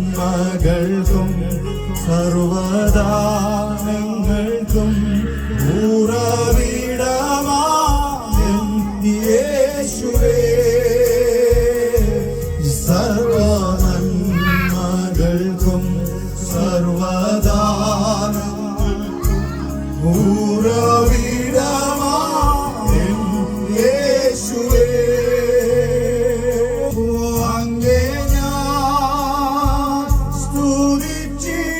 സർവനന്മകൾക്കും സർവദാനങ്ങൾക്കും ഉറവിടമാം യേശുവേ സർവനന്മകൾക്കും സർവദാനങ്ങൾക്കും Jesus.